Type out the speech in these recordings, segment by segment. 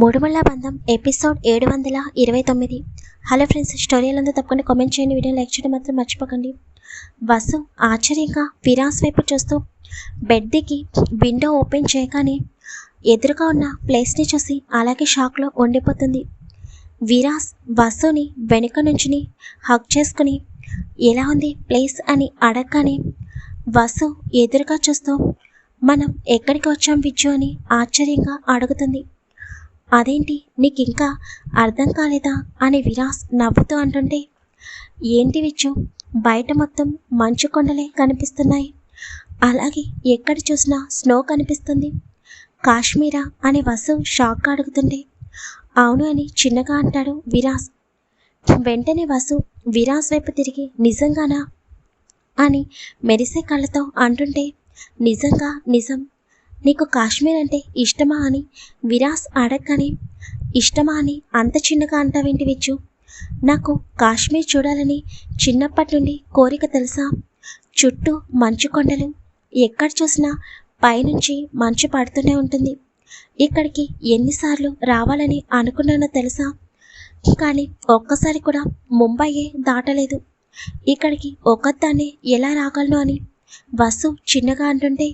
మూడుమల్ల బంధం ఎపిసోడ్ ఏడు వందల ఇరవై తొమ్మిది. హలో ఫ్రెండ్స్ స్టోరీలంతా తప్పకుండా కామెంట్ చేయండి వీడియో లైక్ చేయడం మాత్రం మర్చిపోకండి. వసు ఆశ్చర్యంగా విరాస్ వైపు చూస్తూ బెడ్ దిగి విండో ఓపెన్ చేయగానే ఎదురుగా ఉన్న ప్లేస్ని చూసి అలాగే షాక్లో ఉండిపోతుంది. విరాస్ వసుని వెనుక నుంచుని హక్ చేసుకుని ఎలా ఉంది ప్లేస్? అని అడగగానే వసు ఎదురుగా చూస్తూ మనం ఎక్కడికి వచ్చాం విజ్జు అని ఆశ్చర్యంగా అడుగుతుంది. అదేంటి? నీకు ఇంకా అర్థం కాలేదా? అని విరాస్ నవ్వుతూ అంటుంటే ఏంటి విచ్చు? బయట మొత్తం మంచు కొండలే కనిపిస్తున్నాయి. అలాగే ఎక్కడ చూసినా స్నో కనిపిస్తుంది. కాశ్మీరా అని వసు షాక్ అడుగుతుండే అవును అని చిన్నగా అంటాడు విరాస్. వెంటనే వసు విరాస్ వైపు తిరిగి నిజంగానా? అని మెరిసే కళ్ళతో అంటుంటే నిజంగా నిజం. నీకు కాశ్మీర్ అంటే ఇష్టమా అని? విరాస్ అడగగానే ఇష్టమా అని అంత చిన్నగా అంటావేంటి విచ్చు? నాకు కాశ్మీర్ చూడాలని చిన్నప్పటి నుండి కోరిక తెలుసా? చుట్టూ మంచు కొండలు ఎక్కడ చూసినా పైనుంచి మంచు పడుతూనే ఉంటుంది. ఇక్కడికి ఎన్నిసార్లు రావాలని అనుకున్నానో తెలుసా? కానీ ఒక్కసారి కూడా ముంబయే దాటలేదు. ఇక్కడికి ఒక్కదాన్నే ఎలా రాగలను అని వసు చిన్నగా అంటుంటే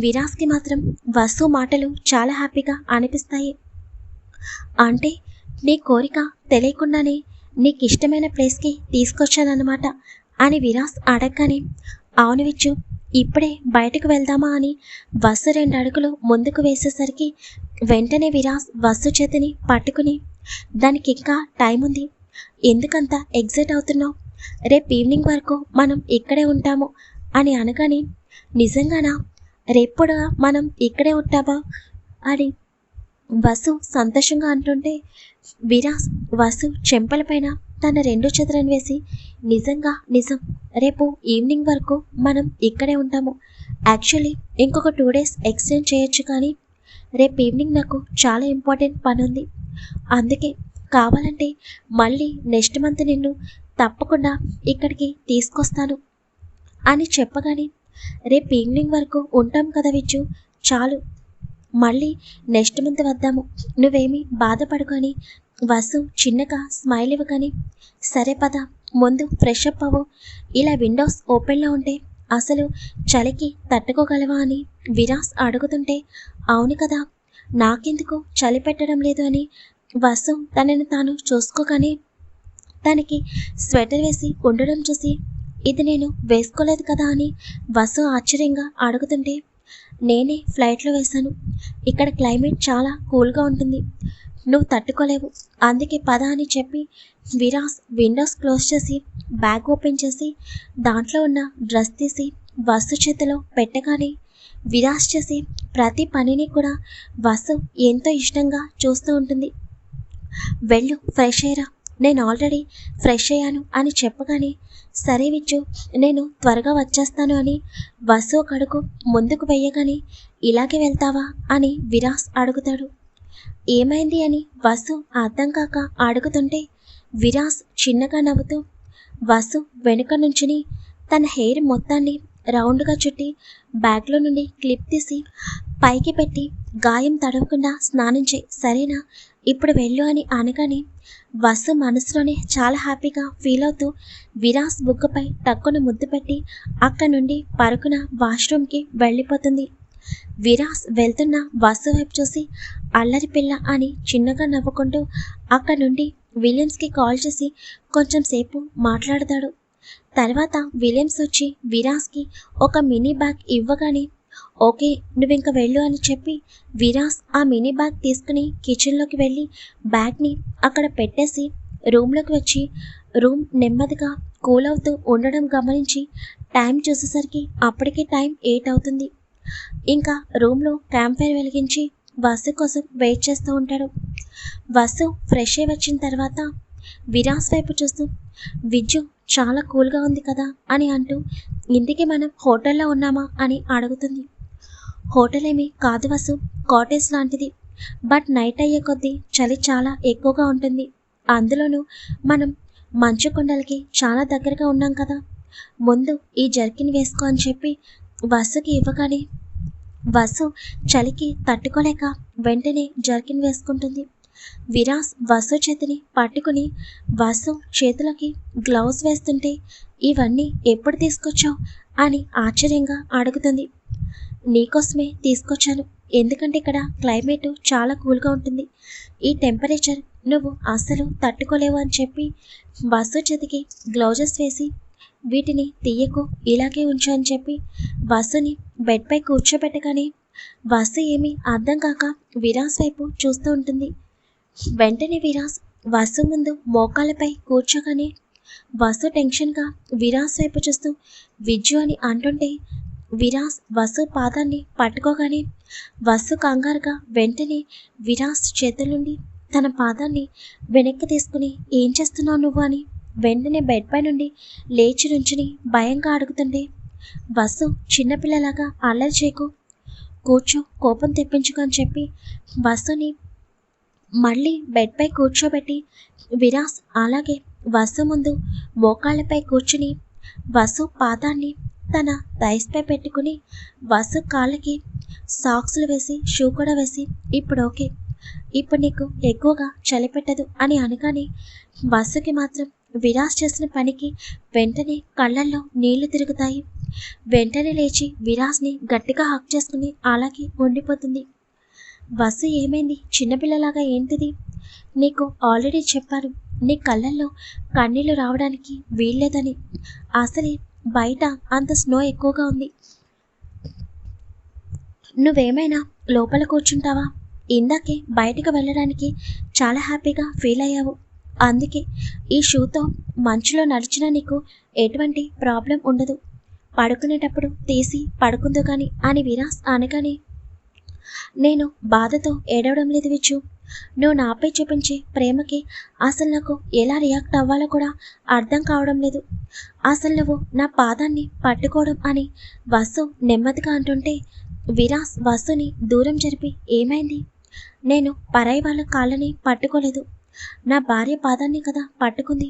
విరాస్కి మాత్రం వసు మాటలు చాలా హ్యాపీగా అనిపిస్తాయి. అంటే నీ కోరిక తెలియకుండానే నీకు ఇష్టమైన ప్లేస్కి తీసుకొచ్చానన్నమాట అని విరాస్ అడగగానే అవును విచ్చు ఇప్పుడే బయటకు వెళ్దామా అని వసు రెండు అడుగులు ముందుకు వేసేసరికి వెంటనే విరాస్ వసు చేతిని పట్టుకుని దానికి ఇంకా టైం ఉంది. ఎందుకంత ఎగ్జైట్ అవుతున్నావు? రేపు ఈవినింగ్ వరకు మనం ఇక్కడే ఉంటాము. అని అనగానే నిజంగానా? రేపుడా మనం ఇక్కడే ఉంటామా అని వసు సంతోషంగా అంటుంటే విరాస్ వసు చెంపలపైన తన రెండు చేతులను వేసి నిజంగా నిజం రేపు ఈవినింగ్ వరకు మనం ఇక్కడే ఉంటాము. యాక్చువల్లీ ఇంకొక టూ డేస్ ఎక్స్టెండ్ చేయొచ్చు కానీ రేపు ఈవినింగ్ నాకు చాలా ఇంపార్టెంట్ పని ఉంది అందుకే కావాలంటే మళ్ళీ నెక్స్ట్ మంత్ నిన్ను తప్పకుండా ఇక్కడికి తీసుకొస్తాను. అని చెప్పగానే రేపు ఈవినింగ్ వరకు ఉంటాం కదా విచ్చు చాలు. మళ్ళీ నెక్స్ట్ మంత్ వద్దాము. నువ్వేమీ బాధపడుకొని వసు చిన్నగా స్మైల్ ఇవ్వగాని సరే పద ముందు ఫ్రెష్ అప్ అవ్వు. ఇలా విండోస్ ఓపెన్లో ఉంటే అసలు చలికి తట్టుకోగలవా అని విరాస్ అడుగుతుంటే అవును కదా నాకెందుకు చలి పెట్టడం లేదు అని వసు తనని తాను చూసుకోగానే తనకి స్వెటర్ వేసి ఉండడం చూసి ఇది నేను వేసుకోలేదు కదా అని వసు ఆశ్చర్యంగా అడుగుతుంటే నేనే ఫ్లైట్లో వేశాను. ఇక్కడ క్లైమేట్ చాలా కూల్గా ఉంటుంది. నువ్వు తట్టుకోలేవు. అందుకే పద అని చెప్పి విరాస్ విండోస్ క్లోజ్ చేసి బ్యాగ్ ఓపెన్ చేసి దాంట్లో ఉన్న డ్రెస్ తీసి వసు చేతిలో పెట్టగానే విరాస్ చేసి ప్రతి పనిని కూడా వసు ఎంతో ఇష్టంగా చూస్తూ ఉంటుంది. వెళ్ళు ఫ్రెష్ అయ్యరా. నేను ఆల్రెడీ ఫ్రెష్ అయ్యాను అని చెప్పగానే సరే విచ్చు నేను త్వరగా వచ్చేస్తాను అని. బస్సు ఒక అడుగు ముందుకు వెయ్యగానే ఇలాగే వెళ్తావా? అని విరాస్ అడుగుతాడు. ఏమైంది? అని వసు అర్థం కాక అడుగుతుంటే విరాస్ చిన్నగా నవ్వుతూ వసు వెనుక నుంచుని తన హెయిర్ మొత్తాన్ని రౌండ్గా చుట్టి బ్యాగ్లో నుండి క్లిప్ తీసి పైకి పెట్టి గాయం తడవకుండా స్నానం చేయి సరేనా? ఇప్పుడు వెళ్ళు అని అనగానే వసు మనసులోనే చాలా హ్యాపీగా ఫీల్ అవుతూ విరాస్ బుగ్గపై టక్కున ముద్దు పెట్టి అక్కడి నుండి పరుకున వాష్రూమ్కి వెళ్ళిపోతుంది. విరాస్ వెళ్తున్న వసు వైపు చూసి అల్లరి పిల్ల అని చిన్నగా నవ్వుకుంటూ అక్కడి నుండి విలియమ్స్కి కాల్ చేసి కొంచెం సేపు మాట్లాడతాడు. తర్వాత విలియమ్స్ వచ్చి విరాస్కి ఒక మినీ బ్యాగ్ ఇవ్వగానే ఓకే నువ్వు ఇంకా వెళ్ళు అని చెప్పి విరాస్ ఆ మినీ బ్యాగ్ తీసుకుని కిచెన్లోకి వెళ్ళి బ్యాగ్ని అక్కడ పెట్టేసి రూమ్లోకి వచ్చి రూమ్ నెమ్మదిగా కూల్ అవుతూ ఉండడం గమనించి టైం చూసేసరికి అప్పటికే టైం ఎయిట్ అవుతుంది. ఇంకా రూమ్లో క్యాంప్ ఫైర్ వెలిగించి వసు కోసం వెయిట్ చేస్తూ ఉంటాడు. వసు ఫ్రెష్ అయి వచ్చిన తర్వాత విరాస్ వైపు చూస్తూ విజ్జు చాలా కూల్గా ఉంది కదా అని అంటూ ఇంటికి మనం హోటల్లో ఉన్నామా అని అడుగుతుంది. హోటల్ ఏమీ కాదు వసు కాటేజ్ లాంటిది. బట్ నైట్ అయ్యే కొద్దీ చలి చాలా ఎక్కువగా ఉంటుంది. అందులోనూ మనం మంచు కొండలకి చాలా దగ్గరగా ఉన్నాం కదా. ముందు ఈ జర్కిన్ వేసుకో అని చెప్పి వసుకి ఇవ్వగానే వసు చలికి తట్టుకోలేక వెంటనే జర్కిన్ వేసుకుంటుంది. విరాస్ వసు చేతిని పట్టుకుని వసు చేతులకి గ్లౌస్ వేస్తుంటే ఇవన్నీ ఎప్పుడు తీసుకొచ్చావు? అని ఆశ్చర్యంగా అడుగుతుంది. నీకోసమే తీసుకొచ్చాను. ఎందుకంటే ఇక్కడ క్లైమేట్ చాలా కూల్గా ఉంటుంది. ఈ టెంపరేచర్ నువ్వు అస్సలు తట్టుకోలేవు అని చెప్పి బస్సు చేతికి గ్లౌజెస్ వేసి వీటిని తీయకు ఇలాగే ఉంచు అని చెప్పి బస్సుని బెడ్పై కూర్చోబెట్టగానే బస్సు ఏమీ అర్థం కాక విరాస్ వైపు చూస్తూ ఉంటుంది. వెంటనే విరాస్ బస్సు ముందు మోకాళ్ళపై కూర్చోగానే బస్సు టెన్షన్గా విరాస్ వైపు చూస్తూ విజ్జు అని అంటుంటే విరాస్ వసు పాదాన్ని పట్టుకోగానే వసు కంగారుగా వెంటనే విరాస్ చేతుల నుండి తన పాదాన్ని వెనక్కి తీసుకుని ఏం చేస్తున్నావు నువ్వు? అని వెంటనే బెడ్ పై నుండి లేచి నుంచుని భయంగా అడుగుతుండే వసు చిన్నపిల్లలాగా అల్లరి చేయకు కూర్చో కోపం తెప్పించుకొని చెప్పి వసుని మళ్ళీ బెడ్పై కూర్చోబెట్టి విరాస్ అలాగే వసు ముందు మోకాళ్ళపై కూర్చుని వసు పాదాన్ని తన థైస్పై పెట్టుకుని వసు కాళ్ళకి సాక్స్లు వేసి షూ కూడా వేసి ఇప్పుడు ఓకే ఇప్పుడు నీకు ఎక్కువగా చలి పెట్టదు అని అనగానే వసుకి మాత్రం విరాస్ చేసిన పనికి వెంటనే కళ్ళల్లో నీళ్ళు తిరుగుతాయి. వెంటనే లేచి విరాస్ని గట్టిగా హక్ చేసుకుని అలాగే ఉండిపోతుంది. వసు ఏమైంది? చిన్నపిల్లలాగా ఏంటిది? నీకు ఆల్రెడీ చెప్పాను నీ కళ్ళల్లో కన్నీళ్ళు రావడానికి వీల్లేదని. అసలే బయట అంత స్నో ఎక్కువగా ఉంది. నువ్వేమైనా లోపల కూర్చుంటావా? ఇందాకే బయటకు వెళ్ళడానికి చాలా హ్యాపీగా ఫీల్ అయ్యావు. అందుకే ఈ షూతో మంచులో నడిచినా నీకు ఎటువంటి ప్రాబ్లం ఉండదు. పడుకునేటప్పుడు తీసి పడుకుందో కానీ అని విరాస్ అనగానే నేను బాధతో ఏడవడం లేదు విచ్చు. నువ్వు నాపై చూపించే ప్రేమకి అసలు నాకు ఎలా రియాక్ట్ అవ్వాలో కూడా అర్థం కావడం లేదు. అసలు నువ్వు నా పాదాన్ని పట్టుకోవడం అని వసు నెమ్మదిగా అంటుంటే విరాస్ వసుని దూరం జరిపి ఏమైంది? నేను పరాయి వాళ్ళ కాళ్ళని పట్టుకోలేదు. నా భార్య పాదాన్ని కదా పట్టుకుంది.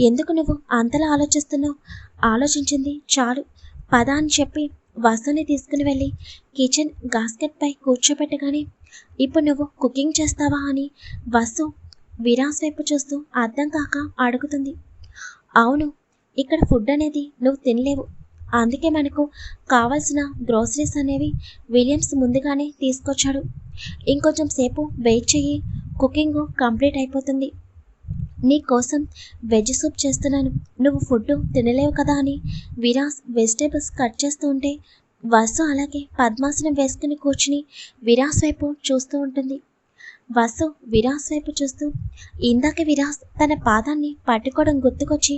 ఎందుకు నువ్వు అంతలా ఆలోచిస్తున్నావు? ఆలోచించింది చాలు. పద అని చెప్పి వాసుని తీసుకుని వెళ్ళి కిచెన్ గాస్కెట్పై కూర్చోబెట్టగానే ఇప్పుడు నువ్వు కుకింగ్ చేస్తావా? అని వసు విరాస్ వైపు చూస్తూ అర్థం కాక అడుగుతుంది. అవును ఇక్కడ ఫుడ్ అనేది నువ్వు తినలేవు. అందుకే మనకు కావాల్సిన గ్రోసరీస్ అనేవి విలియమ్స్ ముందుగానే తీసుకొచ్చాడు. ఇంకొంచెం సేపు వెయిట్ చెయ్యి కుకింగ్ కంప్లీట్ అయిపోతుంది. నీకోసం వెజ్ సూప్ చేస్తున్నాను. నువ్వు ఫుడ్ తినలేవు కదా అని విరాస్ వెజిటేబుల్స్ కట్ చేస్తూ ఉంటే వసు అలాగే పద్మాసనం వేసుకుని కూర్చుని విరాస్ వైపు చూస్తూ ఉంటుంది. వసు విరాస్ వైపు చూస్తూ ఇందాక విరాస్ తన పాదాన్ని పట్టుకోవడం గుర్తుకొచ్చి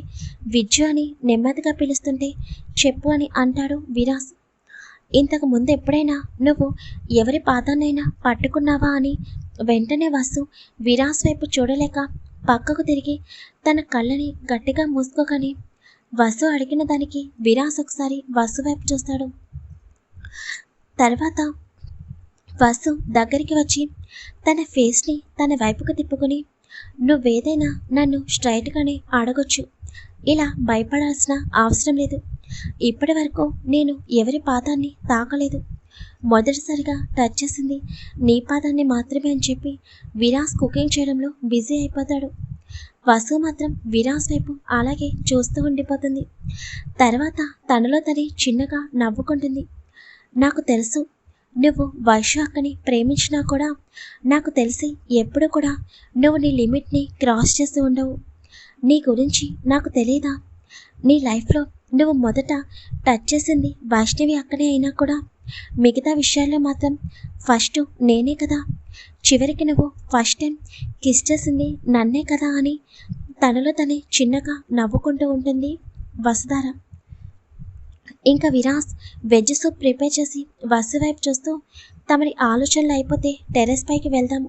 విజ్జు అని నెమ్మదిగా పిలుస్తుంటే చెప్పు అని అంటాడు విరాస్. ఇంతకు ముందు ఎప్పుడైనా నువ్వు ఎవరి పాదాన్నైనా పట్టుకున్నావా అని వెంటనే వసు విరాస్ వైపు చూడలేక పక్కకు తిరిగి తన కళ్ళని గట్టిగా మూసుకోగానే వసు అడిగిన దానికి విరాస్ ఒకసారి వసు వైపు చూస్తాడు. తర్వాత వసు దగ్గరికి వచ్చి తన ఫేస్ని తన వైపుకు తిప్పుకొని నువ్వేదైనా నన్ను స్ట్రైట్గానే అడగొచ్చు ఇలా భయపడాల్సిన అవసరం లేదు. ఇప్పటి వరకు నేను ఎవరి పాదాన్ని తాకలేదు. మొదటిసారిగా టచ్ చేసింది నీ పాదాన్ని మాత్రమే అని చెప్పి విరాస్ కుకింగ్ చేయడంలో బిజీ అయిపోతాడు. వసు మాత్రం విరాస్ వైపు అలాగే చూస్తూ ఉండిపోతుంది. తర్వాత తనలో తనే చిన్నగా నవ్వుకుంటుంది. నాకు తెలుసు నువ్వు వైషు అక్కని ప్రేమించినా కూడా నాకు తెలిసి ఎప్పుడు కూడా నువ్వు నీ లిమిట్ని క్రాస్ చేస్తూ ఉండవు. నీ గురించి నాకు తెలియదా నీ లైఫ్లో నువ్వు మొదట టచ్ చేసింది వైష్ణవి అక్కడే అయినా కూడా మిగతా విషయాల్లో మాత్రం ఫస్ట్ నేనే కదా. చివరికి నువ్వు ఫస్ట్ టైం కిస్ చేసింది నన్నే కదా అని తనలో తనే చిన్నగా నవ్వుకుంటూ ఉంటుంది వసుధార. ఇంకా విరాస్ వెజ్ సూప్ ప్రిపేర్ చేసి వసు వైపు చూస్తూ తమరి ఆలోచనలు అయిపోతే టెర్రస్ పైకి వెళ్దాము.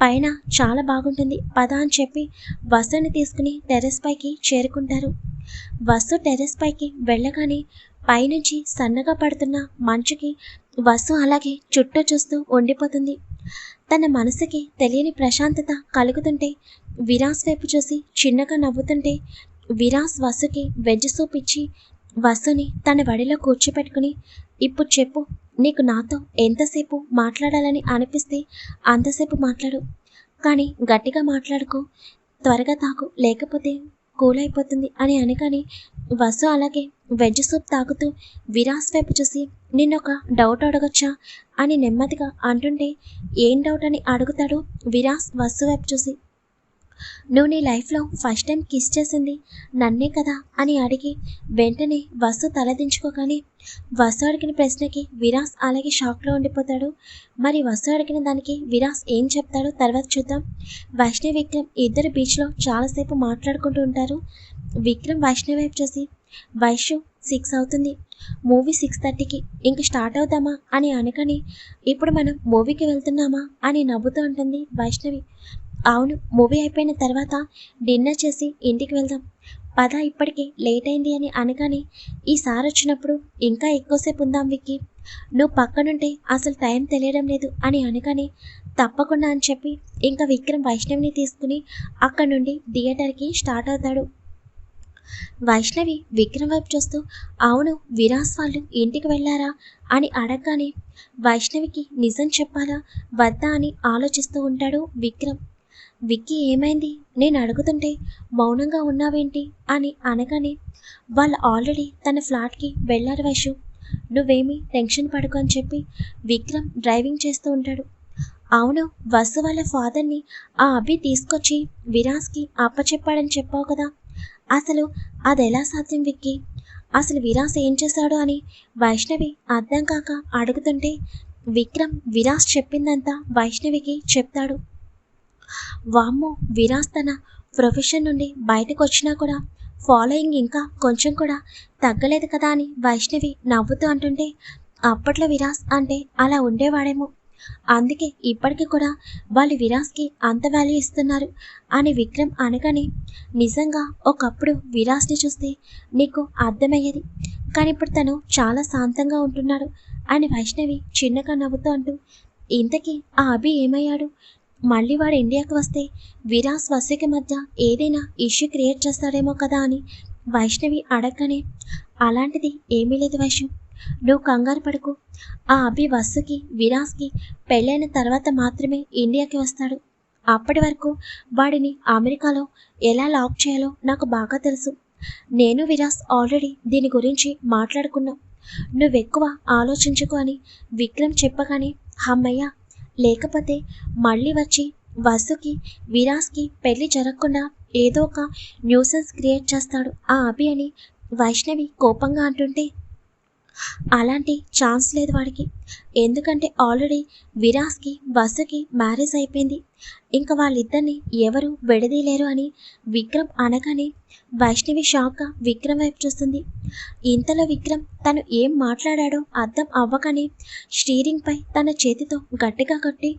పైన చాలా బాగుంటుంది. పద అని చెప్పి వసుని తీసుకుని టెర్రస్ పైకి చేరుకుంటారు. వసు టెర్రస్ పైకి వెళ్ళగానే పైనుంచి సన్నగా పడుతున్న మంచుకి వసు అలాగే చుట్టూ చూస్తూ ఉండిపోతుంది. తన మనసుకి తెలియని ప్రశాంతత కలుగుతుంటే విరాస్ వైపు చూసి చిన్నగా నవ్వుతుంటే విరాస్ వసుకి వెజ్ సూప్ ఇచ్చి వసుని తన వడిలో కూర్చోపెట్టుకుని ఇప్పుడు చెప్పు నీకు నాతో ఎంతసేపు మాట్లాడాలని అనిపిస్తే అంతసేపు మాట్లాడు. కానీ గట్టిగా మాట్లాడుకో త్వరగా తాకు లేకపోతే కూల్ అయిపోతుంది అని అనగానే వసు అలాగే వెజ్ సూప్ తాగుతూ విరాస్ వైపు చూసి నిన్నొక డౌట్ అడగొచ్చా? అని నెమ్మదిగా అంటుంటే ఏం డౌట్? అని అడుగుతాడు విరాస్ వసు వైపు చూసి. నువ్వు నీ లైఫ్లో ఫస్ట్ టైం కిస్ చేసింది నన్నే కదా? అని అడిగి వెంటనే వసు తలదించుకోగానే వసు అడిగిన ప్రశ్నకి విరాస్ అలాగే షాక్లో ఉండిపోతాడు. మరి వసు అడిగిన దానికి విరాస్ ఏం చెప్తాడో తర్వాత చూద్దాం. వైష్ణవి విక్రమ్ ఇద్దరు బీచ్లో చాలాసేపు మాట్లాడుకుంటూ ఉంటారు. విక్రమ్ వైష్ణవి వైపు చూసి వైషు సిక్స్ అవుతుంది. మూవీ సిక్స్ థర్టీకి ఇంక స్టార్ట్ అవుదామా అని అనకని ఇప్పుడు మనం మూవీకి వెళ్తున్నామా? అని నవ్వుతూ ఉంటుంది వైష్ణవి. అవును మూవీ అయిపోయిన తర్వాత డిన్నర్ చేసి ఇంటికి వెళ్దాం. పద ఇప్పటికే లేట్ అయింది అని అనగానే ఈసారి వచ్చినప్పుడు ఇంకా ఎక్కువసేపు ఉందాం విక్కి. నువ్వు పక్కనుంటే అసలు టైం తెలియడం లేదు అని అనగానే తప్పకుండా అని చెప్పి ఇంకా విక్రమ్ వైష్ణవిని తీసుకుని అక్కడ నుండి థియేటర్కి స్టార్ట్ అవుతాడు. వైష్ణవి విక్రమ్ వైపు చూస్తూ అవును విరాస్ వాళ్ళు ఇంటికి వెళ్ళారా? అని అడగగానే వైష్ణవికి నిజం చెప్పాలా? వద్దా? అని ఆలోచిస్తూ ఉంటాడు విక్రమ్ విక్కీ ఏమైంది? నేను అడుగుతుంటే మౌనంగా ఉన్నావేంటి? అని అనగానే వాళ్ళు ఆల్రెడీ తన ఫ్లాట్కి వెళ్ళారు వైషు. నువ్వేమీ టెన్షన్ పడుకు అని చెప్పి విక్రమ్ డ్రైవింగ్ చేస్తూ ఉంటాడు. అవును వసు వాళ్ళ ఫాదర్ని ఆ అభి తీసుకొచ్చి విరాస్కి అప్పచెప్పాడని చెప్పావు కదా? అసలు అది ఎలా సాధ్యం విక్కి? అసలు విరాస్ ఏం చేశాడు అని వైష్ణవి అర్థం కాక అడుగుతుంటే విక్రమ్ విరాస్ చెప్పిందంతా వైష్ణవికి చెప్తాడు. వామ్మో విరాస్ తన ప్రొఫెషన్ నుండి బయటకు వచ్చినా కూడా ఫాలోయింగ్ ఇంకా కొంచెం కూడా తగ్గలేదు కదా అని వైష్ణవి నవ్వుతూ అంటుంటే అప్పట్లో విరాస్ అంటే అలా ఉండేవాడేమో. అందుకే ఇప్పటికీ కూడా వాళ్ళు విరాస్కి అంత వాల్యూ ఇస్తున్నారు. అని విక్రమ్ అనగానే నిజంగా ఒకప్పుడు విరాస్ని చూస్తే నీకు అర్థమయ్యేది. కానీ ఇప్పుడు తను చాలా శాంతంగా ఉంటున్నాడు అని వైష్ణవి చిన్నగా నవ్వుతూ అంటూ ఇంతకీ ఆ అభి ఏమయ్యాడు? మళ్ళీ వాడు ఇండియాకి వస్తే విరాస్ వసికి మధ్య ఏదైనా ఇష్యూ క్రియేట్ చేస్తాడేమో కదా అని వైష్ణవి అడగగానే అలాంటిది ఏమీ లేదు వైష్ణు నువ్వు కంగారు పడుకు. ఆ అభి వస్సుకి విరాస్కి పెళ్ళైన తర్వాత మాత్రమే ఇండియాకి వస్తాడు. అప్పటి వరకు వాడిని అమెరికాలో ఎలా లాక్ చేయాలో నాకు బాగా తెలుసు. నేను విరాస్ ఆల్రెడీ దీని గురించి మాట్లాడుకున్నాం. నువ్వెక్కువ ఆలోచించుకు అని విక్రమ్ చెప్పగానే హమ్మయ్య లేకపోతే మళ్ళీ వచ్చి వసుకి విరాస్కి పెళ్ళి జరగకుండా ఏదో ఒక న్యూసెన్స్ క్రియేట్ చేస్తాడు ఆ అభి అని వైష్ణవి కోపంగా అంటుంటే అలాంటి ఛాన్స్ లేదు వాడికి. ఎందుకంటే ఆల్రెడీ విరాస్కి వసుకి మ్యారేజ్ అయిపోయింది. ఇంకా వాళ్ళిద్దరిని ఎవరు విడదీయలేరు అని విక్రమ్ అనగానే వైష్ణవి షాక్గా విక్రమ్ వైపు చూస్తుంది. ఇంతలో విక్రమ్ తను ఏం మాట్లాడాడో అర్థం అవ్వకనే స్టీరింగ్పై తన చేతితో గట్టిగా కట్టి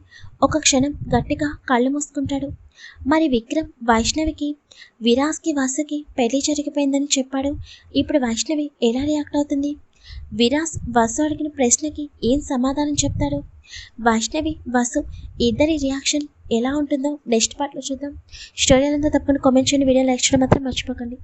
ఒక క్షణం గట్టిగా కళ్ళు మూసుకుంటాడు. మరి విక్రమ్ వైష్ణవికి విరాస్కి వసుకి పెళ్ళి జరిగిపోయిందని చెప్పాడు. ఇప్పుడు వైష్ణవి ఎలా రియాక్ట్ అవుతుంది? విరాస్ వసు అడిగిన ప్రశ్నకి ఏం సమాధానం చెప్తాడు? వైష్ణవి వసు ఇద్దరి రియాక్షన్ ఎలా ఉంటుందో నెక్స్ట్ పార్ట్లో చూద్దాం. స్టోరీ అంతా తప్పని కామెంట్ చేయండి. వీడియో లైక్ చేయడం మాత్రం మర్చిపోకండి.